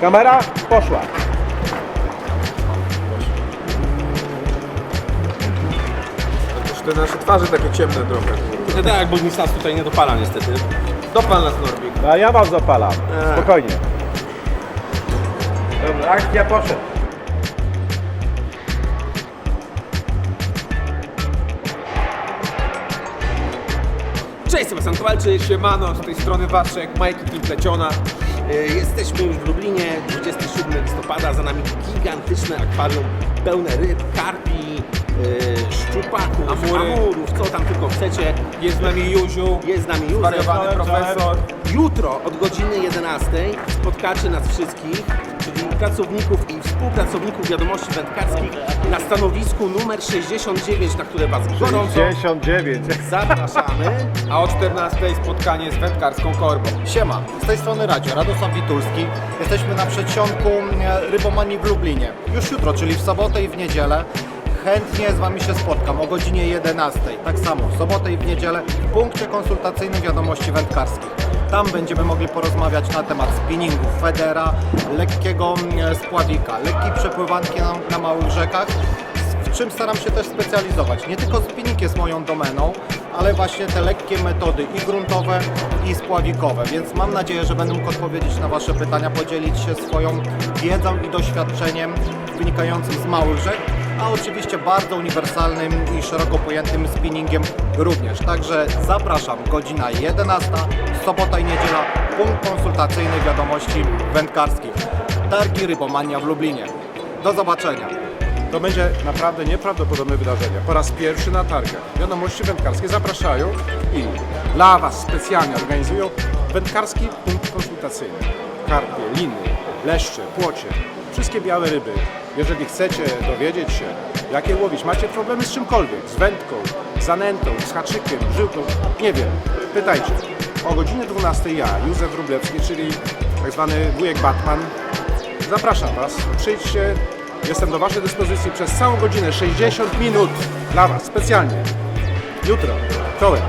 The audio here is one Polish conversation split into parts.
Kamera poszła. Też te nasze twarze takie ciemne trochę. No tak, bo nic nas tutaj nie dopala niestety. Dopal nas Norbik. A ja was zapalam. Eee. Spokojnie. Dobra, akcja poszedł. Cześć, Sebastian Kowalczyk. Siemano, z tej strony Waszek, Majki Team Pleciona. E, Jesteśmy już w Lublinie, 27 listopada, za nami gigantyczne akwarium pełne ryb, karpi, e, szczupaków, Amury. amurów, co tam tylko chcecie. Jest z nami Juziu, Jest z nami Józef. zwariowany profesor. Jutro od godziny 11 spotkacie nas wszystkich, pracowników i współpracowników wiadomości wędkarskich na stanowisku numer 69, na które Was gorąco 59. zapraszamy. A o 14 spotkanie z wędkarską korbą. Siema, z tej strony Radzie, Radosław Witulski. Jesteśmy na przedsionku e, Rybomanii w Lublinie. Już jutro, czyli w sobotę i w niedzielę. Chętnie z Wami się spotkam o godzinie 11. Tak samo w sobotę i w niedzielę w punkcie konsultacyjnym wiadomości wędkarskich. Tam będziemy mogli porozmawiać na temat spinningu, federa, lekkiego mm, spławika, lekkiej przepływanki na, na małych rzekach, w czym staram się też specjalizować. Nie tylko spinning jest moją domeną, ale właśnie te lekkie metody i gruntowe, i spławikowe, więc mam nadzieję, że będę mógł odpowiedzieć na Wasze pytania, podzielić się swoją wiedzą i doświadczeniem wynikającym z małych rzek, a oczywiście bardzo uniwersalnym i szeroko pojętym spinningiem również. Także zapraszam, godzina 11, sobota i niedziela, punkt konsultacyjny wiadomości wędkarskich. Targi Rybomania w Lublinie. Do zobaczenia. To będzie naprawdę nieprawdopodobne wydarzenie. Po raz pierwszy na targach. Wiadomości wędkarskie zapraszają i dla Was specjalnie organizują wędkarski punkt konsultacyjny. Karpie, liny, leszcze, płocie, wszystkie białe ryby. Jeżeli chcecie dowiedzieć się, jakie łowić, macie problemy z czymkolwiek, z wędką, z zanętą, z haczykiem, żyłką, nie wiem, pytajcie. O godzinie 12 ja, Józef Wróblewski, czyli tak zwany wujek Batman, Zapraszam Was, przyjdźcie, jestem do Waszej dyspozycji przez całą godzinę, 60 minut dla Was, specjalnie. Jutro, wtorek.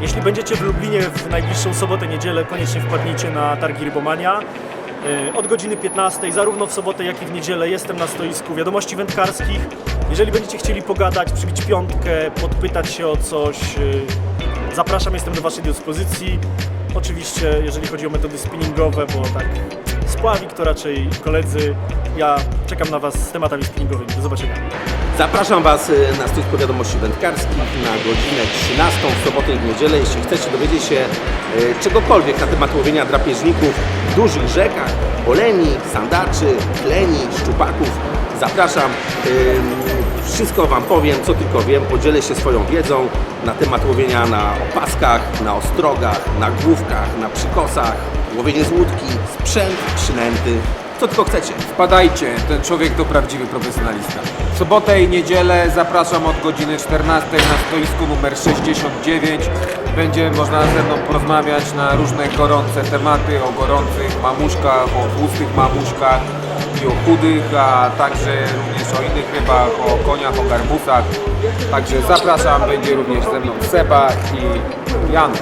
Jeśli będziecie w Lublinie w najbliższą sobotę, niedzielę, koniecznie wpadnijcie na targi Rybomania. E, Od godziny 15, zarówno w sobotę, jak i w niedzielę jestem na stoisku wiadomości wędkarskich. Jeżeli będziecie chcieli pogadać, przybić piątkę, podpytać się o coś, e, zapraszam, jestem do Waszej dyspozycji. Oczywiście, jeżeli chodzi o metody spinningowe, bo tak spławik to raczej koledzy. Ja czekam na Was z tematami spinningowymi. Do zobaczenia. Zapraszam Was y, na stoisko wiadomości wędkarskich na godzinę 13 w sobotę i w niedzielę. Jeśli chcecie dowiedzieć się y, czegokolwiek na temat łowienia drapieżników w dużych rzekach, oleni, sandaczy, kleni, szczupaków, zapraszam. Wszystko Wam powiem, co tylko wiem, podzielę się swoją wiedzą na temat łowienia na opaskach, na ostrogach, na główkach, na przykosach, łowienie z łódki, sprzęt, przynęty, co tylko chcecie. Wpadajcie, ten człowiek to prawdziwy profesjonalista. W sobotę i niedzielę zapraszam od godziny 14 na stoisku numer 69. Będzie można ze mną porozmawiać na różne gorące tematy, o gorących mamuszkach, o tłustych mamuszkach i o chudych, a także również o innych rybach, o koniach, o garbusach. Także zapraszam, będzie również ze mną Seba i Janusz.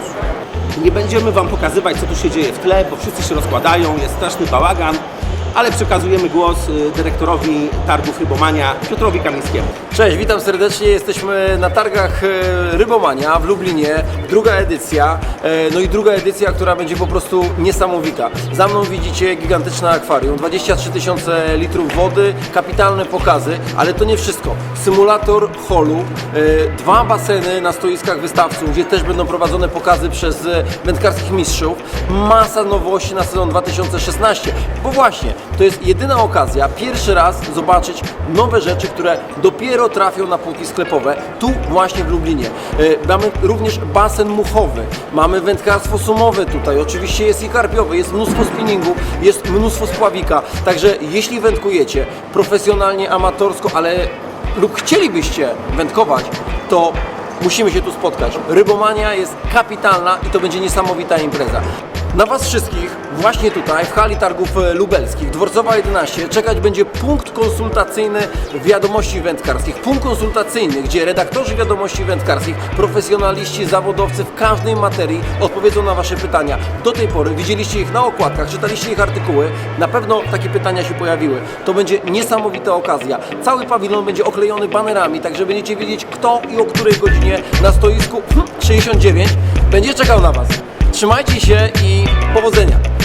Nie będziemy Wam pokazywać, co tu się dzieje w tle, bo wszyscy się rozkładają, jest straszny bałagan, ale przekazujemy głos y, dyrektorowi targów Rybomania Piotrowi Kamińskiemu. Cześć, witam serdecznie. Jesteśmy na targach e, Rybomania w Lublinie, druga edycja. E, No i druga edycja, która będzie po prostu niesamowita. Za mną widzicie gigantyczne akwarium, 23 tysiące litrów wody, kapitalne pokazy, ale to nie wszystko. Symulator holu, e, dwa baseny na stoiskach wystawców, gdzie też będą prowadzone pokazy przez e, wędkarskich mistrzów. Masa nowości na sezon 2016, bo właśnie to jest jedyna okazja, pierwszy raz zobaczyć nowe rzeczy, które dopiero trafią na półki sklepowe, tu właśnie w Lublinie. E, Mamy również basen muchowy, mamy wędkarstwo sumowe tutaj, oczywiście jest i karpiowe, jest mnóstwo spinningu, jest mnóstwo spławika, także jeśli wędkujecie profesjonalnie, amatorsko, ale lub chcielibyście wędkować, to musimy się tu spotkać. Rybomania jest kapitalna i to będzie niesamowita impreza. Na Was wszystkich właśnie tutaj w hali targów e, lubelskich, Dworcowa 11, czekać będzie punkt konsultacyjny wiadomości wędkarskich. Punkt konsultacyjny, gdzie redaktorzy wiadomości wędkarskich, profesjonaliści, zawodowcy w każdej materii odpowiedzą na Wasze pytania. Do tej pory widzieliście ich na okładkach, czytaliście ich artykuły, na pewno takie pytania się pojawiły. To będzie niesamowita okazja. Cały pawilon będzie oklejony banerami, tak że będziecie wiedzieć kto i o której godzinie na stoisku 69 będzie czekał na Was. Trzymajcie się i powodzenia!